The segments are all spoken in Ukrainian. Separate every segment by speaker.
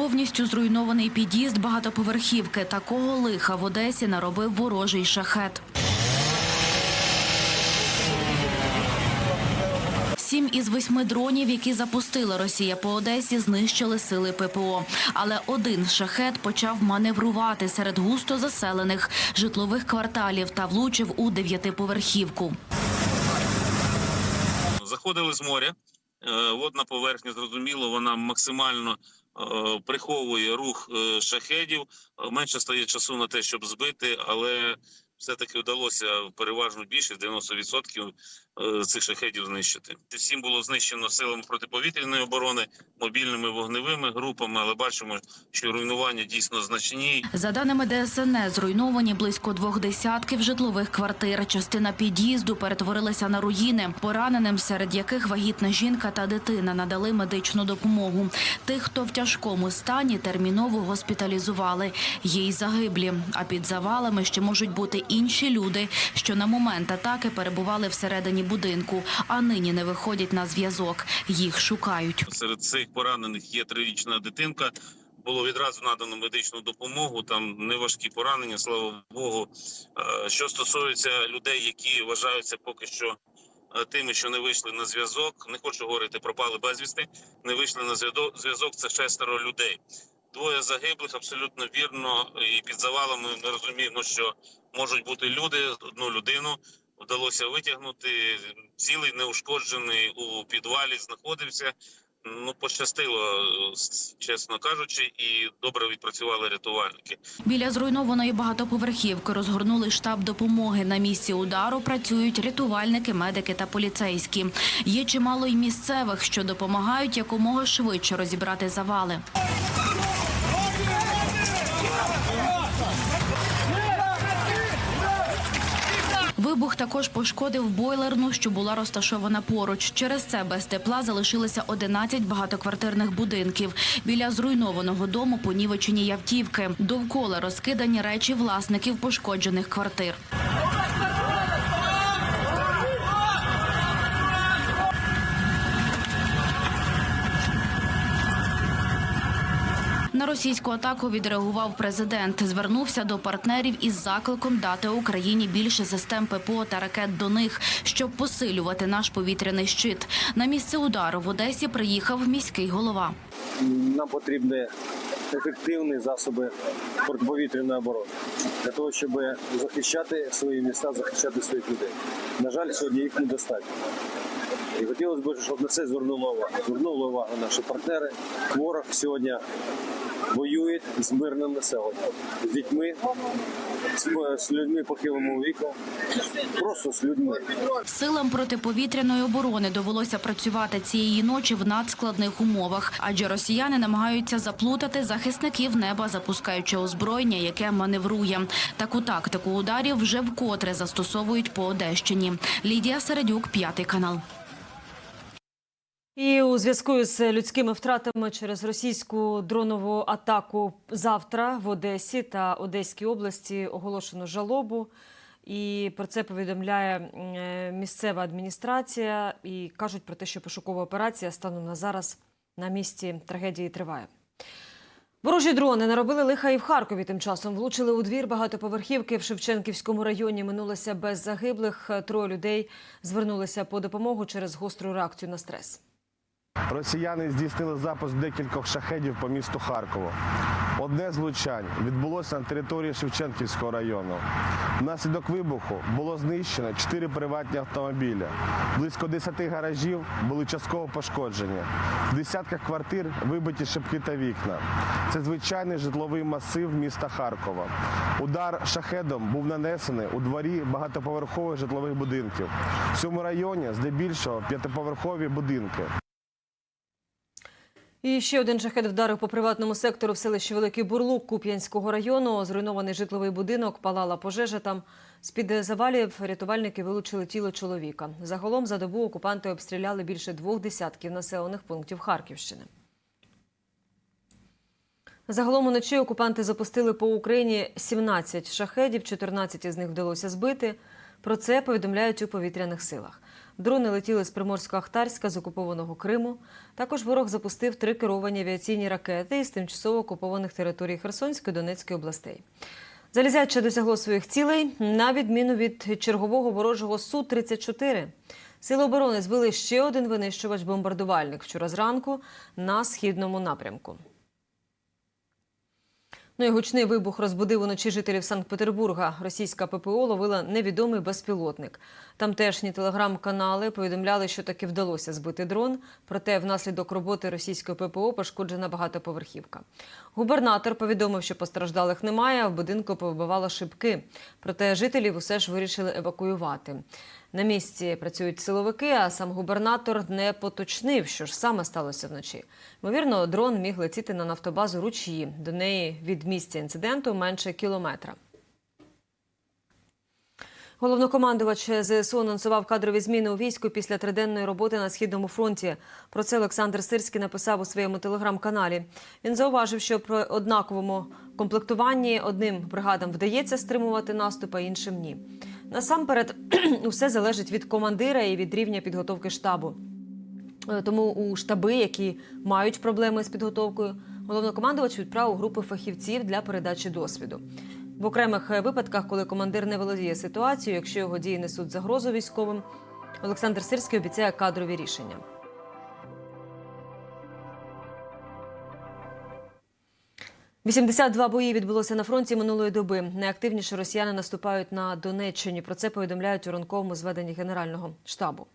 Speaker 1: Повністю зруйнований під'їзд багатоповерхівки. Такого лиха в Одесі наробив ворожий шахет. Сім із восьми дронів, які запустила Росія по Одесі, знищили сили ППО. Але один шахет почав маневрувати серед густо заселених житлових кварталів та влучив у дев'ятиповерхівку.
Speaker 2: заходили з моря. Е, Водна поверхня, зрозуміло, вона максимально е, приховує рух е, шахедів. Е, Менше стає часу на те, щоб збити, але все-таки вдалося переважну більшість 90% е, цих шахедів знищити. Всім було знищено силами протиповітряної оборони, мобільними вогневими групами, але бачимо, що руйнування дійсно значні.
Speaker 1: За даними ДСНС, зруйновані близько двох десятків житлових квартир. Частина під'їзду перетворилася на руїни. Пораненим, серед яких вагітна жінка та дитина надали медичну допомогу. Тих, хто в тяжкому стані, терміново госпіталізували. Є й загиблі. А під завалами ще можуть бути інші люди, що на момент атаки перебували всередині будинку, а нині не виходять на зв'язок. Їх шукають.
Speaker 2: Серед цих поранених є трирічна дитинка. Було відразу надано медичну допомогу. Там неважкі поранення, слава Богу. Е, Що стосується людей, які вважаються поки що е, тими, що не вийшли на зв'язок, не хочу говорити, пропали безвісти, не вийшли на зв'язок. Зв'язок це шестеро людей. Двоє загиблих абсолютно вірно. І під завалами ми розуміємо, що можуть бути люди. Одну людину вдалося витягнути. Цілий неушкоджений у підвалі знаходився. Ну, пощастило, чесно кажучи, і добре відпрацювали рятувальники.
Speaker 1: Біля зруйнованої багатоповерхівки розгорнули штаб допомоги. На місці удару працюють рятувальники, медики та поліцейські. Є чимало й місцевих, що допомагають якомога швидше розібрати завали. Вибух також пошкодив бойлерну, що була розташована поруч. Через це без тепла залишилися 11 багатоквартирних будинків. Біля зруйнованого дому понівечені явтівки. Довкола розкидані речі власників пошкоджених квартир. На російську атаку відреагував президент. Звернувся до партнерів із закликом дати Україні більше систем ППО та ракет до них, щоб посилювати наш повітряний щит. На місце удару в Одесі приїхав міський голова.
Speaker 3: нам потрібні ефективні засоби протиповітряної оборони для того, щоб захищати свої міста, захищати своїх людей. На жаль, сьогодні їх недостатньо. І хотілося б, щоб на це звернули увагу. Звернули увагу наші партнери. Ворог сьогодні воює з мирним населенням, з дітьми, з, людьми похилого віку, просто з людьми.
Speaker 1: Силам протиповітряної оборони довелося працювати цієї ночі в надскладних умовах, адже росіяни намагаються заплутати захисників неба, запускаючи озброєння, яке маневрує. Таку тактику ударів вже вкотре застосовують по Одещині. Лідія Середюк, п'ятий канал.
Speaker 4: І у зв'язку з людськими втратами через російську дронову атаку завтра в Одесі та Одеській області оголошено жалобу. І про це повідомляє е, місцева адміністрація. І кажуть про те, що пошукова операція станом на зараз на місці трагедії триває. Ворожі дрони наробили лиха і в Харкові. Тим часом влучили у двір багатоповерхівки в Шевченківському районі. Минулося без загиблих. Троє людей звернулися по допомогу через гостру реакцію на стрес.
Speaker 5: Росіяни здійснили запуск декількох шахедів по місту Харкову. Одне з влучань відбулося на території Шевченківського району. Внаслідок вибуху було знищено чотири приватні автомобілі. Близько 10 гаражів були частково пошкоджені. В десятках квартир вибиті шибки та вікна. Це звичайний житловий масив міста Харкова. Удар шахедом був нанесений у дворі багатоповерхових житлових будинків. В цьому районі здебільшого п'ятиповерхові будинки.
Speaker 4: І ще один шахет вдарив по приватному сектору в селищі Великий Бурлук Куп'янського району. Зруйнований житловий будинок, палала пожежа там. З-під завалів рятувальники вилучили тіло чоловіка. Загалом за добу окупанти обстріляли більше двох десятків населених пунктів Харківщини. Загалом уночі окупанти запустили по Україні 17 шахедів, 14 із них вдалося збити. Про це повідомляють у повітряних силах. Дрони летіли з Приморсько-Ахтарська з окупованого Криму. Також ворог запустив три керовані авіаційні ракети із тимчасово окупованих територій Херсонської Донецької областей. Залізяче досягло своїх цілей на відміну від чергового ворожого Су-34. Сили оборони збили ще один винищувач-бомбардувальник вчора зранку на східному напрямку. Ну і гучний вибух розбудив уночі жителів Санкт-Петербурга. Російська ППО ловила невідомий безпілотник. Тамтешні телеграм-канали повідомляли, що таки вдалося збити дрон. Проте внаслідок роботи російської ППО пошкоджена багатоповерхівка. Губернатор повідомив, що постраждалих немає, а в будинку повибивало шибки. Проте жителів усе ж вирішили евакуювати. На місці працюють силовики, а сам губернатор не поточнив, що ж саме сталося вночі. Ймовірно, дрон міг летіти на нафтобазу ручії. До неї від місця інциденту менше кілометра. Головнокомандувач ЗСУ анонсував кадрові зміни у війську після триденної роботи на східному фронті. Про це Олександр Сирський написав у своєму телеграм-каналі. Він зауважив, що при однаковому комплектуванні одним бригадам вдається стримувати наступ, а іншим ні. Насамперед, усе залежить від командира і від рівня підготовки штабу. Е, Тому у штаби, які мають проблеми з підготовкою, головнокомандувач відправив групи фахівців для передачі досвіду. В окремих е, випадках, коли командир не володіє ситуацією, якщо його дії несуть загрозу військовим, Олександр Сирський обіцяє кадрові рішення. «82 бої відбулося на фронті минулої доби. Найактивніше росіяни наступають на Донеччині. Про це повідомляють у ранковому зведенні Генерального штабу.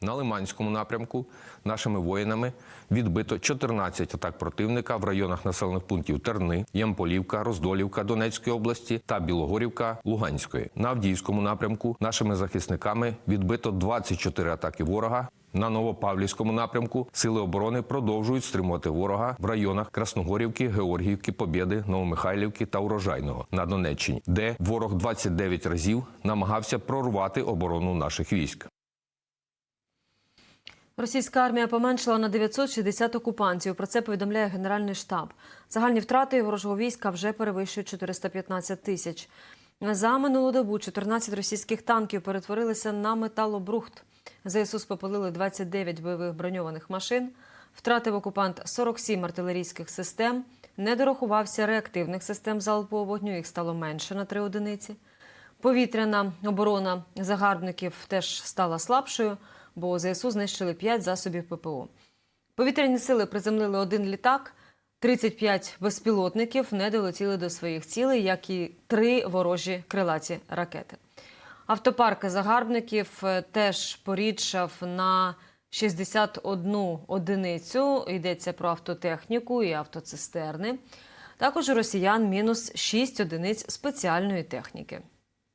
Speaker 6: На Лиманському напрямку нашими воїнами відбито 14 атак противника в районах населених пунктів Терни, Ямполівка, Роздолівка Донецької області та Білогорівка Луганської. На Авдіївському напрямку нашими захисниками відбито 24 атаки ворога. На Новопавлівському напрямку сили оборони продовжують стримувати ворога в районах Красногорівки, Георгіївки, Побєди, Новомихайлівки та Урожайного на Донеччині, де ворог 29 разів намагався прорвати оборону наших військ.
Speaker 4: Російська армія поменшила на 960 окупантів. Про це повідомляє Генеральний штаб. Загальні втрати ворожого війська вже перевищують 415 тисяч. За минулу добу 14 російських танків перетворилися на металобрухт. ЗСУ спопалили 29 бойових броньованих машин. Втратив окупант 47 артилерійських систем. Не дорахувався реактивних систем залпового вогню. Їх стало менше на 3 одиниці. Повітряна оборона загарбників теж стала слабшою, бо ЗСУ знищили 5 засобів ППО. Повітряні сили приземлили один літак, 35 безпілотників не долетіли до своїх цілей, як і три ворожі крилаті ракети. Автопарк загарбників е, теж порідшав на 61 одиницю. Йдеться про автотехніку і автоцистерни. Також у росіян мінус 6 одиниць спеціальної техніки.